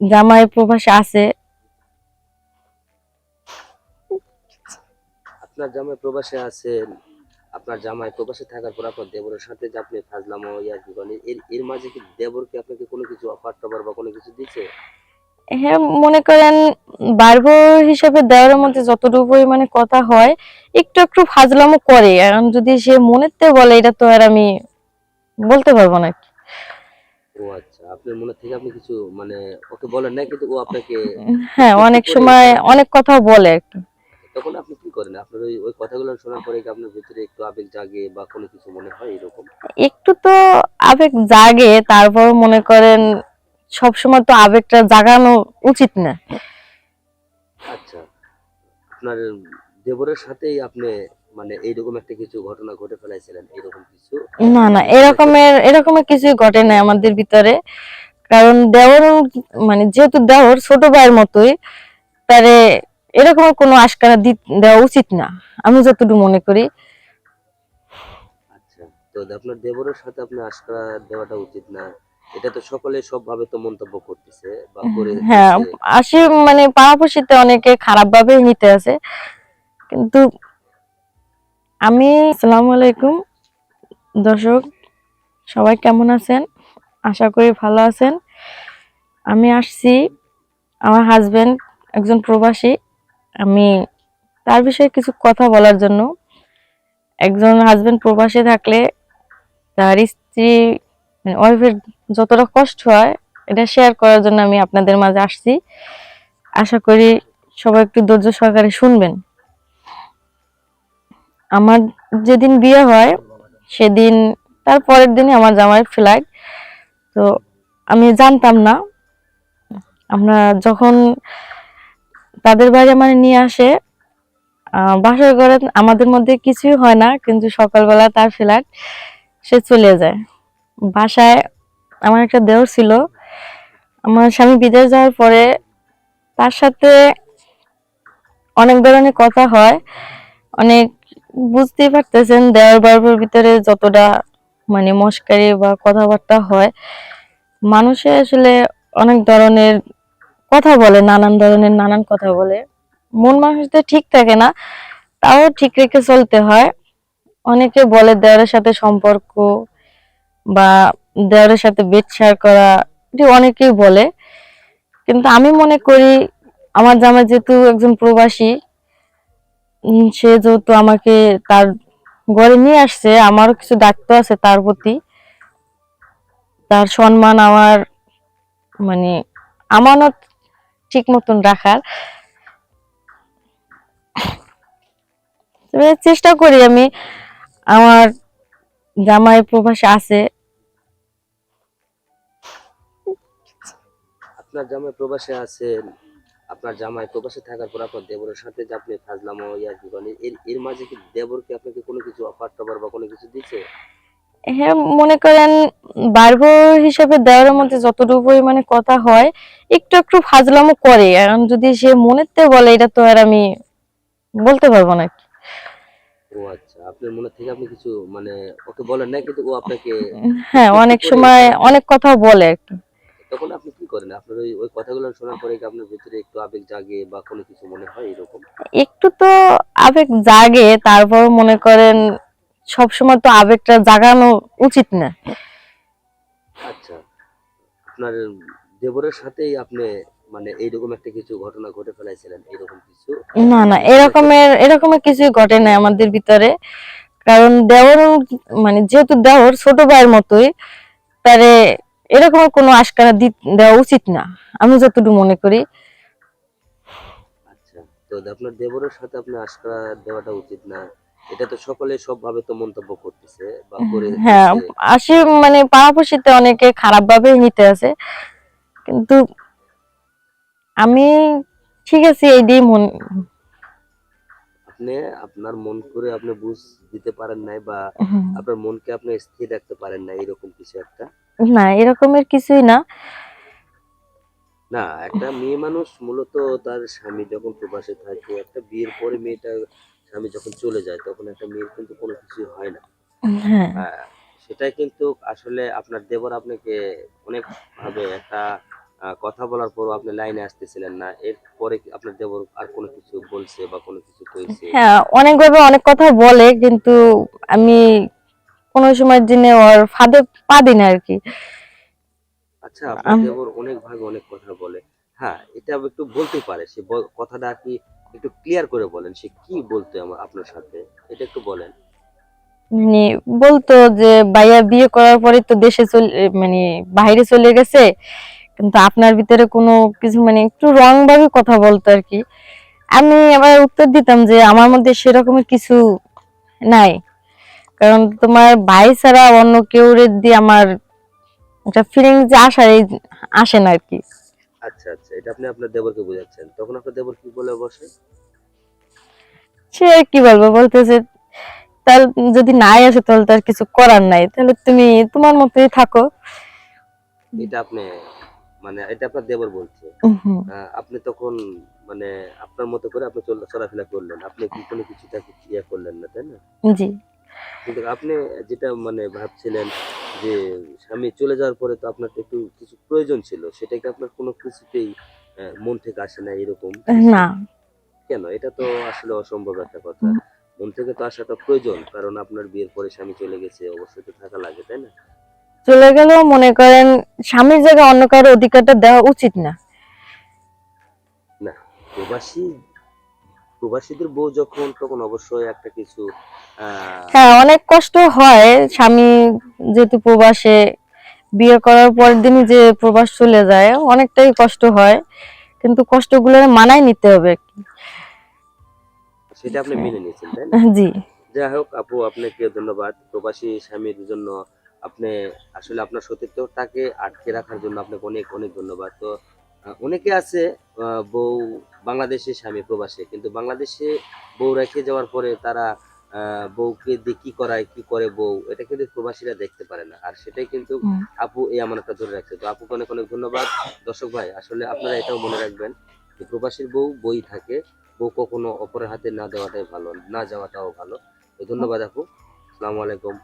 জামাই প্রবাসে আছে। আপনার জামাই প্রবাসে আছেন আপনার জামাই প্রবাসে থাকার পর আপনার দেবরের সাথে যে আপনি ফাজলামো ইয়ার্কি করেন এর এর মাঝে কি দেবরকে আপনাকে কোনো কিছু অফার টফার বা কোনো কিছু দিচ্ছে হ্যাঁ মনে করেন বারবো হিসেবে দেওয়ার মধ্যে যতটুকু পরিমাণে কথা হয় একটু একটু ফাজলামো করে। এখন যদি সে মনেতে বলে এটা তো আর আমি বলতে পারব না ও আচ্ছা আপনার মনে থেকে আপনি কিছু মানে ওকে বলেন না কিন্তু ও আপনাকে হ্যাঁ অনেক সময় অনেক কথা বলে একটু। তখন আপনি কি করেন? আপনার ওই ওই কথাগুলো শোনার পরে কি আপনার ভিতরে একটু আবেগ জাগে বা কোনো কিছু মনে হয় এরকম? একটু তো আবেগ জাগে তারপর মনে করেন সবসময় তো আবেগটা জাগানো উচিত না। আচ্ছা আপনার দেবরের সাথেই আপনি মানে এইরকম একটা কিছু ঘটনা ঘটে ফেলাইছিলেন এরকম কিছু? না না এরকমের এরকমের কিছুই ঘটে না আমাদের ভিতরে। কারণ দেওর মানে যেহেতু দেওর ছোট ভাইয়ের মতোই তারে এরকম কোনো আশকারা দেওয়া উচিত না আমি যতটুকু মনে করি। আচ্ছা তো আপনার দেবরের সাথে আপনি আশকা দেওয়াটা উচিত না এটা তো সকলে সবভাবে তো মন্তব্য করতেছে বা করে হ্যাঁ আসি মানে পাড়াপড়শিতে অনেকে খারাপ ভাবে নিতে আছে কিন্তু আমি, আসসালামু আলাইকুম। দর্শক, সবাই কেমন আছেন? আশা করি ভালো আছেন। আমি আসছি, আমার হাজব্যান্ড একজন প্রবাসী। আমি তার বিষয়ে কিছু কথা বলার জন্য। একজন হাজবেন্ড প্রবাসী থাকলে তার স্ত্রী মানে ওয়াইফের যতটা কষ্ট হয়, এটা শেয়ার করার জন্য আমি আপনাদের মাঝে আসছি। আশা করি সবাই একটু ধৈর্য সহকারে শুনবেন। আমার যেদিন বিয়ে হয়, সেদিন, তার পরের দিনই আমার জামাইয়ের ফ্লাইট তো আমি জানতাম না। আমরা যখন তাদের বাড়ি মানে নিয়ে আসে বাসার ঘরে আমাদের মধ্যে কিছুই হয় না, কিন্তু সকালবেলা তার ফ্লাইট সে চলে যায়। বাসায় আমার একটা দেওর ছিল। আমার স্বামী বিদেশ যাওয়ার পরে তার সাথে অনেক ধরনের কথা হয়, অনেক বুঝতেই পারতেছেন দেওয়ার বারবার ভিতরে যতটা মানে মস্কারি বা কথাবার্তা হয়, মানুষে আসলে অনেক ধরনের কথা বলে, নানান ধরনের নানান কথা বলে। মন মানুষদের ঠিক থাকে না, তাও ঠিক রেখে চলতে হয়। অনেকে বলে দেওয়ারের সাথে সম্পর্ক বা দেওয়ারের সাথে বেড করা, এটি অনেকেই বলে। কিন্তু আমি মনে করি, আমার জামাই যেহেতু একজন প্রবাসী সে যেহেতু আমাকে তার ঘরে নিয়ে আসছে, আমারও কিছু দায়িত্ব আছে তার প্রতি। তার সম্মান আমার মানে আমানত ঠিক মতন রাখার। চেষ্টা করি আমি, আমার জামাই প্রবাসে আছে। আপনার জামাই প্রবাসে আছেন আপনার জামাই প্রবাসে থাকার পর আপনার দেবরের সাথে যে আপনি ফাজলামো ইয়ার্কি করেন এর এর মাঝে কি দেবরকে আপনাকে কোনো কিছু অফার টফার বা কোনো কিছু দিচ্ছে হ্যাঁ মনে করেন বারবো হিসাবে দেওয়ার মধ্যে যতটুকু পরিমাণে কথা হয় একটু একটু ফাজলামো করে। এখন যদি সে মনেতে বলে এটা তো আর আমি বলতে পারব না। ও আচ্ছা আপনার মনে থেকে আপনি কিছু মানে ওকে বলেন না কিন্তু ও আপনাকে হ্যাঁ অনেক সময় অনেক কথা বলে একটু তখন আপনি করেন? আপনার ওই ওই কথাগুলো শোনার পরে কি আপনার ভিতরে একটু আবেগ জাগে বা কোনো কিছু মনে হয় এরকম? একটু তো আবেগ জাগে তারপর মনে করেন সবসময় তো আবেগটা জাগানো উচিত না। আচ্ছা আপনার দেবরের সাথেই আপনি মানে এইরকম একটা কিছু ঘটনা ঘটে ফেলাইছিলেন এরকম কিছু? না না এরকমের এরকমের কিছু ঘটে না আমাদের ভিতরে। কারণ দেওর মানে যেহেতু দেওর ছোট ভাইয়ের মতোই তারে এরকম কোনো আশকারা দেওয়া উচিত না আমি যতটুকু মনে করি। আচ্ছা তো আপনার দেবরের সাথে আপনি দেওয়াটা উচিত না এটা তো সকলে সবভাবে তো মন্তব্য করতেছে বা করে হ্যাঁ আসি মানে পাড়াপড়শিতে অনেকে খারাপ ভাবে নিতে আছে কিন্তু আমি ঠিক আছে এই দিয়ে মন আপনি আপনার মন করে আপনি বুঝ দিতে পারেন নাই বা আপনার মনকে আপনি স্থির রাখতে পারেন না এরকম কিছু একটা? না এরকমের কিছুই না। না একটা মেয়ে মানুষ মূলত তার স্বামী যখন প্রবাসে থাকে একটা বিয়ের পরে মেয়েটা স্বামী যখন চলে যায় তখন একটা মেয়ের কিন্তু কোনো কিছু হয় না। হ্যাঁ। হ্যাঁ সেটাই কিন্তু আসলে আপনার দেবর আপনাকে অনেক ভাবে একটা কথা বলার পরও আপনি লাইনে আসতেছিলেন না। এরপরে আপনার দেবর আর কোনো কিছু বলছে বা কোনো কিছু কইছে? হ্যাঁ অনেকভাবে অনেক কথা বলে কিন্তু আমি কোনো সময় দিনে ওর ফাঁদে পা দিই না আর কি আচ্ছা আপনার দেবর অনেক ভাগে অনেক কথা বলে। হ্যাঁ এটা একটু বলতে পারে সে কথাটা কি একটু ক্লিয়ার করে বলেন সে কি বলতো আমার আপনার সাথে? এটা একটু বলেন। মানে বলতো যে ভাইয়া বিয়ে করার পরে তো দেশে চলে মানে বাইরে চলে গেছে। কিন্তু আপনার ভিতরে কোনো কিছু মানে একটু রং ভাবে কথা বলতো আর কি। আমি আবার উত্তর দিতাম যে আমার মধ্যে সেরকমের কিছু নাই। কারণ তোমার ভাই ছাড়া অন্য কেউ দিয়ে আমার একটা ফিলিং যে আসার এই আসে না আর কি। আচ্ছা আচ্ছা এটা আপনি আপনার দেবরকে বোঝাচ্ছেন। তখন আপনার দেবর কি বলে বসে? সে কি বলব বলতেছে তার যদি নাই আসে তাহলে তার কিছু করার নাই। তাহলে তুমি তোমার মতোই থাকো। এটা আপনি মানে এটা আপনার দেবর বলছে। আপনি তখন মানে আপনার মতো করে আপনি চলাফেরা করলেন। আপনি কি কোনো কিছু তাকে ইয়ে করলেন না তাই না? জি। কিন্তু আপনি যেটা মানে ভাবছিলেন যে স্বামী চলে যাওয়ার পরে তো আপনার একটু কিছু প্রয়োজন ছিল সেটাকে আপনার কোনো কিছুতেই মন থেকে আসে না এরকম? না। কেন? এটা তো আসলে অসম্ভব একটা কথা। মন থেকে তো আসাটা প্রয়োজন কারণ আপনার বিয়ের পরে স্বামী চলে গেছে অবশ্যই তো থাকা লাগে তাই না? চলে গেলেও মনে করেন স্বামীর জায়গায় অন্য কারও অধিকারটা দেওয়া উচিত না। না প্রবাসী প্রবাসীদের বউ যখন তখন অবশ্যই একটা কিছু হ্যাঁ অনেক কষ্ট হয় স্বামী যেহেতু প্রবাসে বিয়ে করার পরের দিনই যে প্রবাস চলে যায় অনেকটাই কষ্ট হয় কিন্তু কষ্টগুলো মানায় নিতে হবে। আর কি। সেটা আপনি মেনে নিয়েছেন তাই না? জি। যাই হোক আপু আপনাকে ধন্যবাদ। প্রবাসী স্বামীর জন্য আপনি আসলে আপনার সতীর্থটাকে আটকে রাখার জন্য আপনাকে অনেক অনেক ধন্যবাদ। তো অনেকে আছে বউ বাংলাদেশে স্বামী প্রবাসে কিন্তু বাংলাদেশে বউ রেখে যাওয়ার পরে তারা বউকে দিয়ে কি করায় কি করে বউ এটা কিন্তু প্রবাসীরা দেখতে পারে না। আর সেটাই কিন্তু আপু এই আমানতটা ধরে রাখছে। তো আপুকে অনেক অনেক ধন্যবাদ। দর্শক ভাই আসলে আপনারা এটাও মনে রাখবেন যে প্রবাসীর বউ বই থাকে। বউ কখনো অপরের হাতে না দেওয়াটাই ভালো না যাওয়াটাও ভালো। তো ধন্যবাদ আপু। আসসালামু আলাইকুম।